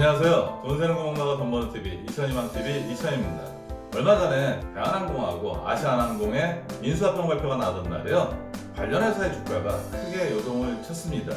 안녕하세요. 돈 세는 구멍나가 돈 버는 TV 이천이만 TV 이천입니다. 얼마 전에 대한항공하고 아시아나항공의 인수합병 발표가 나왔던 날에요. 관련 회사의 주가가 크게 요동을 쳤습니다.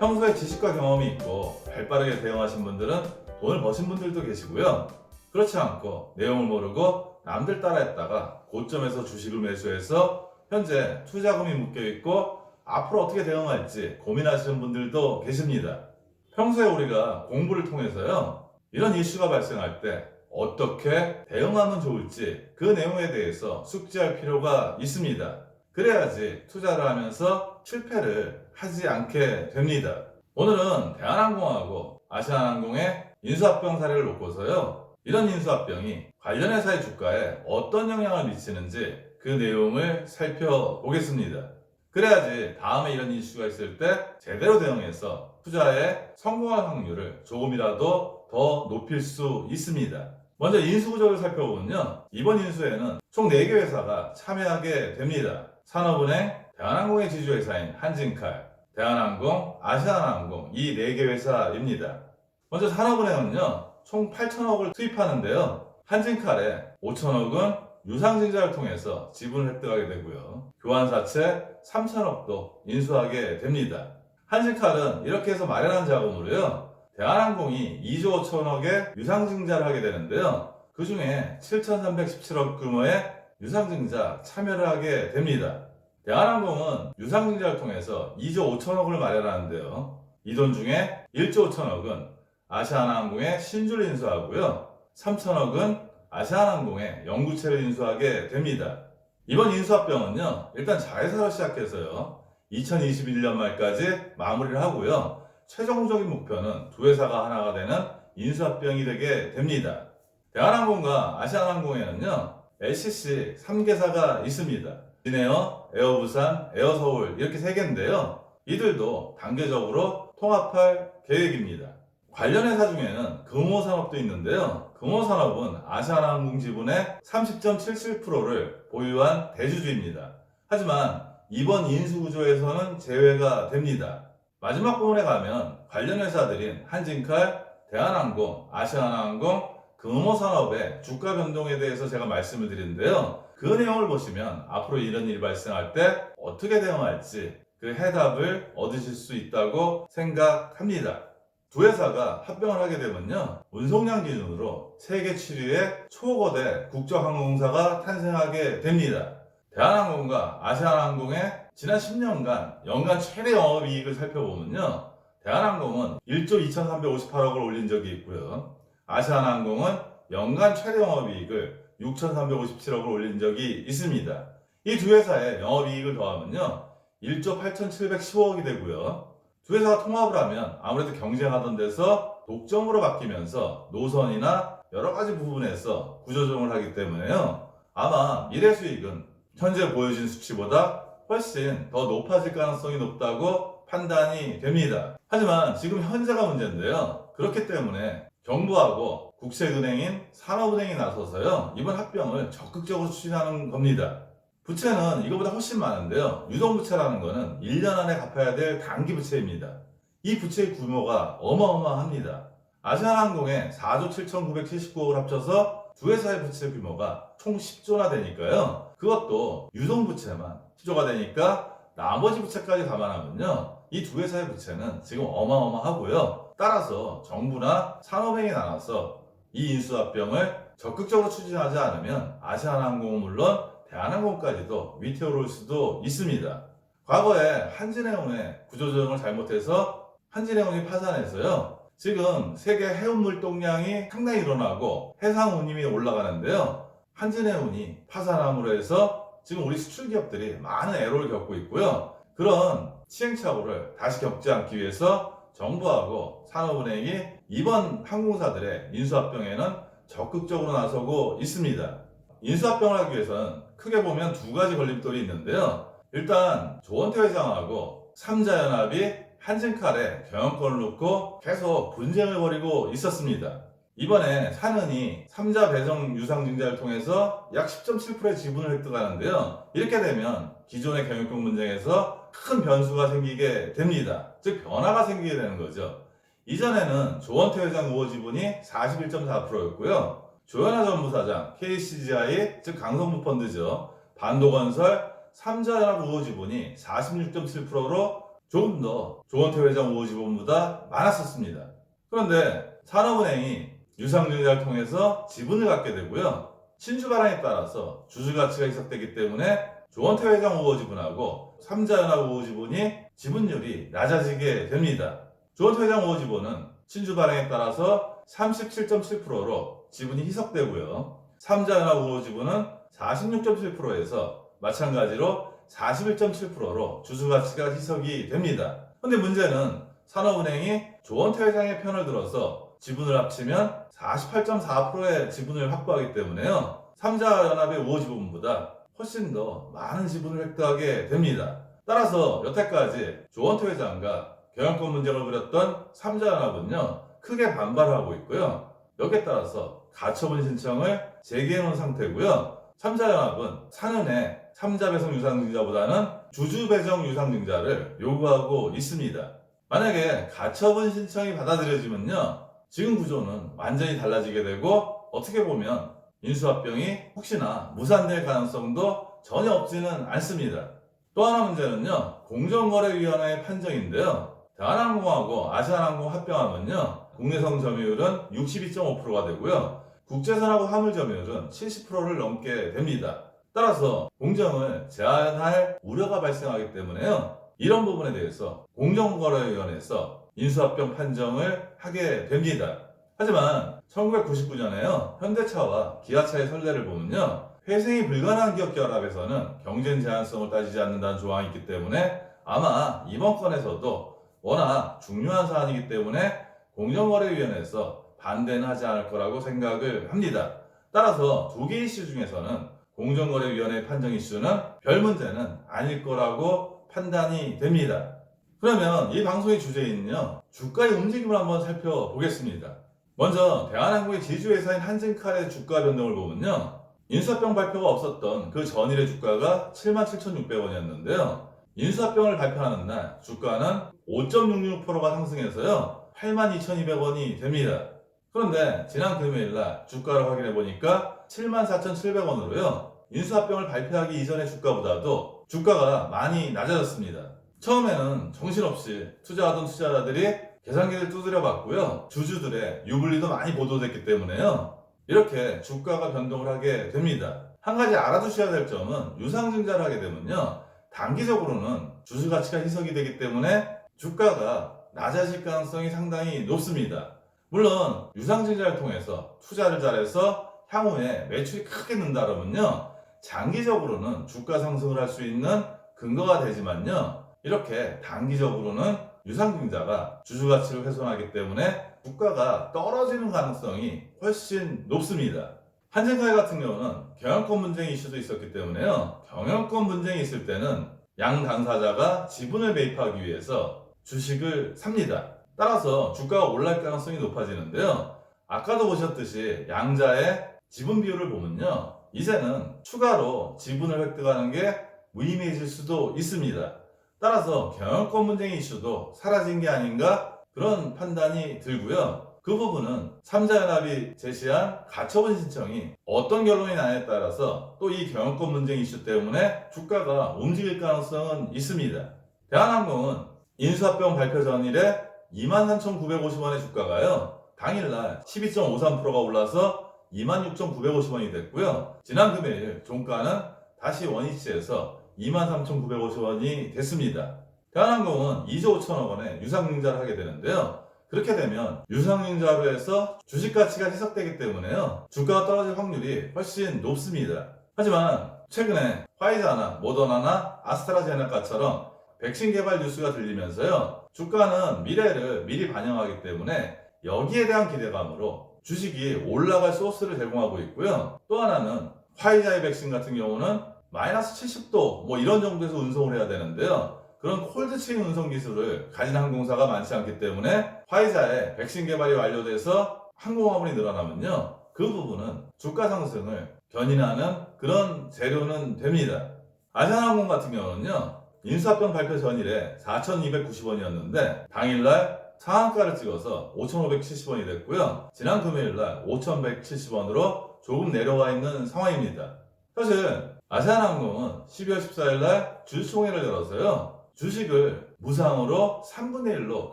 평소에 지식과 경험이 있고 발빠르게 대응하신 분들은 돈을 버신 분들도 계시고요. 그렇지 않고 내용을 모르고 남들 따라했다가 고점에서 주식을 매수해서 현재 투자금이 묶여 있고 앞으로 어떻게 대응할지 고민하시는 분들도 계십니다. 평소에 우리가 공부를 통해서요, 이런 이슈가 발생할 때 어떻게 대응하면 좋을지 그 내용에 대해서 숙지할 필요가 있습니다. 그래야지 투자를 하면서 실패를 하지 않게 됩니다. 오늘은 대한항공하고 아시아나항공의 인수합병 사례를 놓고서요, 이런 인수합병이 관련 회사의 주가에 어떤 영향을 미치는지 그 내용을 살펴보겠습니다. 그래야지 다음에 이런 이슈가 있을 때 제대로 대응해서 투자에 성공할 확률을 조금이라도 더 높일 수 있습니다. 먼저 인수구조를 살펴보면요. 이번 인수에는 총 4개 회사가 참여하게 됩니다. 산업은행, 대한항공의 지주회사인 한진칼, 대한항공, 아시아나항공 이 4개 회사입니다. 먼저 산업은행은요. 총 8천억을 투입하는데요. 한진칼에 5천억은 유상증자를 통해서 지분을 획득하게 되고요. 교환사채 3천억도 인수하게 됩니다. 한신칼은 이렇게 해서 마련한 자금으로요. 대한항공이 2조 5천억의 유상증자를 하게 되는데요. 그 중에 7,317억 규모의 유상증자 참여를 하게 됩니다. 대한항공은 유상증자를 통해서 2조 5천억을 마련하는데요. 이 돈 중에 1조 5천억은 아시아나항공의 신주를 인수하고요. 3천억은 아시아나항공의 영구채를 인수하게 됩니다. 이번 인수합병은요, 일단 자회사로 시작해서요, 2021년 말까지 마무리를 하고요, 최종적인 목표는 두 회사가 하나가 되는 인수합병이 되게 됩니다. 대한항공과 아시아나항공에는요, LCC 3개사가 있습니다. 진에어, 에어부산, 에어서울 이렇게 세 개인데요. 이들도 단계적으로 통합할 계획입니다. 관련 회사 중에는 금호산업도 있는데요. 금호산업은 아시아나항공 지분의 30.77%를 보유한 대주주입니다. 하지만 이번 인수구조에서는 제외가 됩니다. 마지막 부분에 가면 관련 회사들인 한진칼, 대한항공, 아시아나항공, 금호산업의 주가 변동에 대해서 제가 말씀을 드리는데요. 그 내용을 보시면 앞으로 이런 일이 발생할 때 어떻게 대응할지 그 해답을 얻으실 수 있다고 생각합니다. 두 회사가 합병을 하게 되면요. 운송량 기준으로 세계 7위의 초거대 국제항공사가 탄생하게 됩니다. 대한항공과 아시아나항공의 지난 10년간 연간 최대 영업이익을 살펴보면요. 대한항공은 1조 2,358억을 올린 적이 있고요. 아시아나항공은 연간 최대 영업이익을 6,357억을 올린 적이 있습니다. 이 두 회사의 영업이익을 더하면요. 1조 8,715억이 되고요. 두 회사가 통합을 하면 아무래도 경쟁하던 데서 독점으로 바뀌면서 노선이나 여러 가지 부분에서 구조조정을 하기 때문에요. 아마 미래 수익은 현재 보여진 수치보다 훨씬 더 높아질 가능성이 높다고 판단이 됩니다. 하지만 지금 현재가 문제인데요. 그렇기 때문에 정부하고 국책은행인 산업은행이 나서서요. 이번 합병을 적극적으로 추진하는 겁니다. 부채는 이거보다 훨씬 많은데요. 유동부채라는 거는 1년 안에 갚아야 될 단기 부채입니다. 이 부채의 규모가 어마어마합니다. 아시아나항공의 4조 7,979억을 합쳐서 두 회사의 부채 규모가 총 10조나 되니까요. 그것도 유동부채만 10조가 되니까 나머지 부채까지 감안하면요. 이 두 회사의 부채는 지금 어마어마하고요. 따라서 정부나 산업은행이 나눠서 이 인수합병을 적극적으로 추진하지 않으면 아시아나항공은 물론 대한항공까지도 위태로울 수도 있습니다. 과거에 한진해운의 구조조정을 잘못해서 한진해운이 파산해서요. 지금 세계 해운 물 동량이 상당히 일어나고 해상 운임이 올라가는데요. 한진해운이 파산함으로 해서 지금 우리 수출 기업들이 많은 애로를 겪고 있고요. 그런 시행착오를 다시 겪지 않기 위해서 정부하고 산업은행이 이번 항공사들의 인수합병에는 적극적으로 나서고 있습니다. 인수합병을 하기 위해서는 크게 보면 두 가지 걸림돌이 있는데요. 일단 조원태 회장하고 삼자연합이 한진칼에 경영권을 놓고 계속 분쟁을 벌이고 있었습니다. 이번에 사는이 삼자 배정 유상증자를 통해서 약 10.7%의 지분을 획득하는데요. 이렇게 되면 기존의 경영권 분쟁에서 큰 변수가 생기게 됩니다. 즉 변화가 생기게 되는 거죠. 이전에는 조원태 회장 우호 지분이 41.4%였고요. 조현아 전무사장, KCGI, 즉 강성무 펀드죠. 반도건설, 삼자연합 우호 지분이 46.7%로 조금 더 조원태 회장 우호 지분보다 많았었습니다. 그런데 산업은행이 유상증자를 통해서 지분을 갖게 되고요. 신주 발행에 따라서 주주 가치가 희석되기 때문에 조원태 회장 우호 지분하고 삼자연합 우호 지분이 지분율이 낮아지게 됩니다. 조원태 회장 우호 지분은 신주 발행에 따라서 37.7%로 지분이 희석되고요. 삼자연합 우호 지분은 46.7%에서 마찬가지로 41.7%로 주주 가치가 희석이 됩니다. 근데 문제는 산업은행이 조원태 회장의 편을 들어서 지분을 합치면 48.4%의 지분을 확보하기 때문에요. 삼자연합의 우호 지분보다 훨씬 더 많은 지분을 획득하게 됩니다. 따라서 여태까지 조원태 회장과 경영권 문제를 벌였던 삼자연합은요 크게 반발을 하고 있고요. 여기에 따라서 가처분 신청을 제기해 놓은 상태고요. 삼자연합은 4년에 삼자배송 유상증자보다는 주주배정 유상증자를 요구하고 있습니다. 만약에 가처분 신청이 받아들여지면요. 지금 구조는 완전히 달라지게 되고 어떻게 보면 인수합병이 혹시나 무산될 가능성도 전혀 없지는 않습니다. 또 하나 문제는요. 공정거래위원회의 판정인데요. 대한항공하고 아시아나항공 합병하면요. 국내선 점유율은 62.5%가 되고요. 국제선하고 화물 점유율은 70%를 넘게 됩니다. 따라서 공정을 제한할 우려가 발생하기 때문에요. 이런 부분에 대해서 공정거래위원회에서 인수합병 판정을 하게 됩니다. 하지만 1999년에요. 현대차와 기아차의 선례를 보면요. 회생이 불가능한 기업 결합에서는 경쟁 제한성을 따지지 않는다는 조항이 있기 때문에 아마 이번 건에서도 워낙 중요한 사안이기 때문에 공정거래위원회에서 반대는 하지 않을 거라고 생각을 합니다. 따라서 두 개 이슈 중에서는 공정거래위원회 판정 이슈는 별 문제는 아닐 거라고 판단이 됩니다. 그러면 이 방송의 주제인요, 주가의 움직임을 한번 살펴보겠습니다. 먼저 대한항공의 지주회사인 한진칼의 주가 변동을 보면요, 인수합병 발표가 없었던 그 전일의 주가가 77,600원이었는데요. 인수합병을 발표하는 날 주가는 5.66%가 상승해서요, 82,200원이 됩니다. 그런데 지난 금요일 날 주가를 확인해 보니까 74,700원으로요. 인수합병을 발표하기 이전의 주가보다도 주가가 많이 낮아졌습니다. 처음에는 정신없이 투자하던 투자자들이 계산기를 두드려 봤고요. 주주들의 유불리도 많이 보도됐기 때문에요. 이렇게 주가가 변동을 하게 됩니다. 한 가지 알아두셔야 될 점은 유상증자를 하게 되면요. 단기적으로는 주주 가치가 희석이 되기 때문에 주가가 낮아질 가능성이 상당히 높습니다. 물론 유상증자를 통해서 투자를 잘해서 향후에 매출이 크게 는다 그러면요. 장기적으로는 주가 상승을 할 수 있는 근거가 되지만요. 이렇게 단기적으로는 유상증자가 주주 가치를 훼손하기 때문에 주가가 떨어지는 가능성이 훨씬 높습니다. 한진카이 같은 경우는 경영권 분쟁 이슈도 있었기 때문에요. 경영권 분쟁이 있을 때는 양 당사자가 지분을 매입하기 위해서 주식을 삽니다. 따라서 주가가 올라갈 가능성이 높아지는데요. 아까도 보셨듯이 양자의 지분 비율을 보면요. 이제는 추가로 지분을 획득하는 게 무의미해질 수도 있습니다. 따라서 경영권 분쟁 이슈도 사라진 게 아닌가 그런 판단이 들고요. 그 부분은 삼자연합이 제시한 가처분 신청이 어떤 결론이 나냐에 따라서 또 이 경영권 분쟁 이슈 때문에 주가가 움직일 가능성은 있습니다. 대한항공은 인수합병 발표 전일에 23,950원의 주가가요. 당일날 12.53%가 올라서 26,950원이 됐고요. 지난 금요일 종가는 다시 원위치에서 23,950원이 됐습니다. 대한항공은 2조 5천억 원의 유상증자를 하게 되는데요. 그렇게 되면 유상증자로 해서 주식 가치가 희석되기 때문에요. 주가가 떨어질 확률이 훨씬 높습니다. 하지만 최근에 화이자나 모더나나 아스트라제네카처럼 백신 개발 뉴스가 들리면서요. 주가는 미래를 미리 반영하기 때문에 여기에 대한 기대감으로 주식이 올라갈 소스를 제공하고 있고요. 또 하나는 화이자의 백신 같은 경우는 마이너스 70도 뭐 이런 정도에서 운송을 해야 되는데요. 그런 콜드체인 운송 기술을 가진 항공사가 많지 않기 때문에 화이자의 백신 개발이 완료돼서 항공화물이 늘어나면요. 그 부분은 주가 상승을 견인하는 그런 재료는 됩니다. 아시아나항공 같은 경우는요. 인수합병 발표 전일에 4,290원이었는데 당일날 상한가를 찍어서 5,570원이 됐고요. 지난 금요일 날 5,170원으로 조금 내려와 있는 상황입니다. 사실 아시아나항공은 12월 14일 날 주주총회를 열어서요. 주식을 무상으로 3분의 1로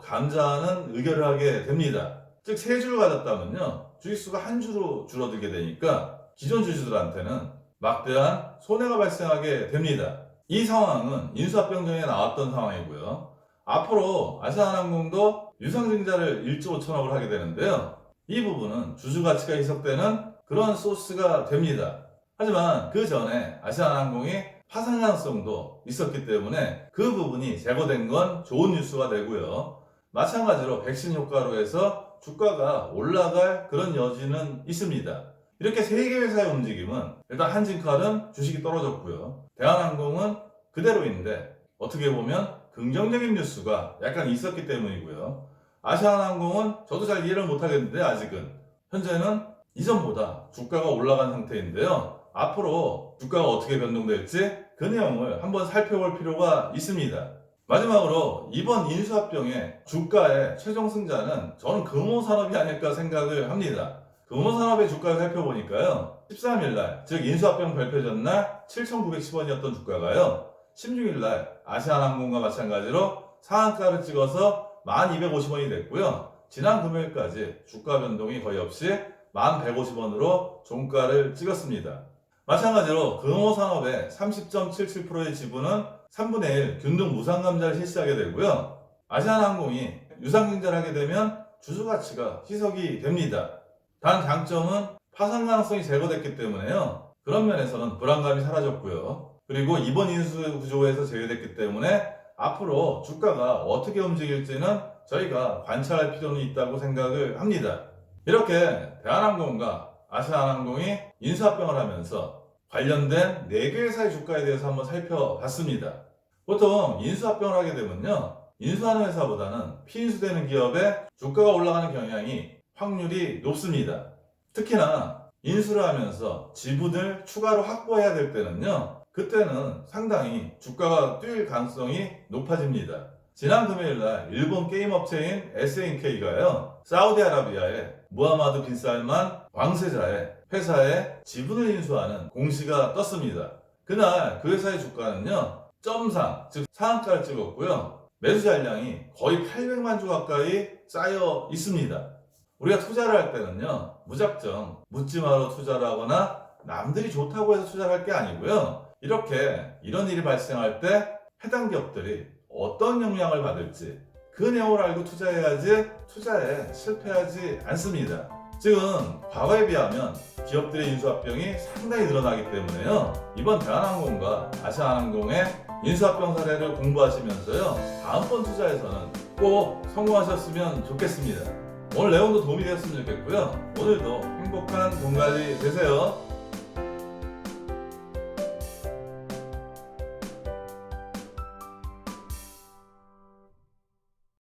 감자하는 의결을 하게 됩니다. 즉, 세 주를 가졌다면요. 주식수가 한 주로 줄어들게 되니까 기존 주주들한테는 막대한 손해가 발생하게 됩니다. 이 상황은 인수합병정에 나왔던 상황이고요. 앞으로 아시아나항공도 유상증자를 1조 5천억을 하게 되는데요. 이 부분은 주주 가치가 희석되는 그런 소스가 됩니다. 하지만 그 전에 아시아나항공이 파산 가능성도 있었기 때문에 그 부분이 제거된 건 좋은 뉴스가 되고요. 마찬가지로 백신 효과로 해서 주가가 올라갈 그런 여지는 있습니다. 이렇게 세 개 회사의 움직임은 일단 한진칼은 주식이 떨어졌고요. 대한항공은 그대로 인데 어떻게 보면 긍정적인 뉴스가 약간 있었기 때문이고요. 아시아나항공은 저도 잘 이해를 못하겠는데 아직은 현재는 이전보다 주가가 올라간 상태인데요. 앞으로 주가가 어떻게 변동될지 그 내용을 한번 살펴볼 필요가 있습니다. 마지막으로 이번 인수합병의 주가의 최종 승자는 저는 금호산업이 아닐까 생각을 합니다. 금호산업의 주가를 살펴보니까요. 13일날, 즉 인수합병 발표 전날 7,910원이었던 주가가요. 16일날 아시아나항공과 마찬가지로 상한가를 찍어서 1,250원이 됐고요. 지난 금요일까지 주가 변동이 거의 없이 1,150원으로 종가를 찍었습니다. 마찬가지로 금호산업의 30.77%의 지분은 3분의 1 균등 무상감자를 실시하게 되고요. 아시아나항공이 유상증자를 하게 되면 주주 가치가 희석이 됩니다. 단 장점은 파산 가능성이 제거됐기 때문에요. 그런 면에서는 불안감이 사라졌고요. 그리고 이번 인수 구조에서 제외됐기 때문에 앞으로 주가가 어떻게 움직일지는 저희가 관찰할 필요는 있다고 생각을 합니다. 이렇게 대한항공과 아시아나항공이 인수합병을 하면서 관련된 4개 회사의 주가에 대해서 한번 살펴봤습니다. 보통 인수합병을 하게 되면요. 인수하는 회사보다는 피인수되는 기업의 주가가 올라가는 경향이 확률이 높습니다. 특히나 인수를 하면서 지분을 추가로 확보해야 될 때는요. 그때는 상당히 주가가 뛸 가능성이 높아집니다. 지난 금요일날 일본 게임 업체인 SNK가요 사우디아라비아의 무하마드 빈 살만 왕세자의 회사에 지분을 인수하는 공시가 떴습니다. 그날 그 회사의 주가는요 점상 즉 상한가를 찍었고요 매수 잔량이 거의 800만 주 가까이 쌓여 있습니다. 우리가 투자를 할 때는요 무작정 묻지마로 투자를 하거나 남들이 좋다고 해서 투자를 할 게 아니고요 이렇게 이런 일이 발생할 때 해당 기업들이 어떤 영향을 받을지 그 내용을 알고 투자해야지 투자에 실패하지 않습니다. 지금 과거에 비하면 기업들의 인수합병이 상당히 늘어나기 때문에요. 이번 대한항공과 아시아항공의 인수합병 사례를 공부하시면서요. 다음번 투자에서는 꼭 성공하셨으면 좋겠습니다. 오늘 내용도 도움이 되었으면 좋겠고요. 오늘도 행복한 돈 관리 되세요.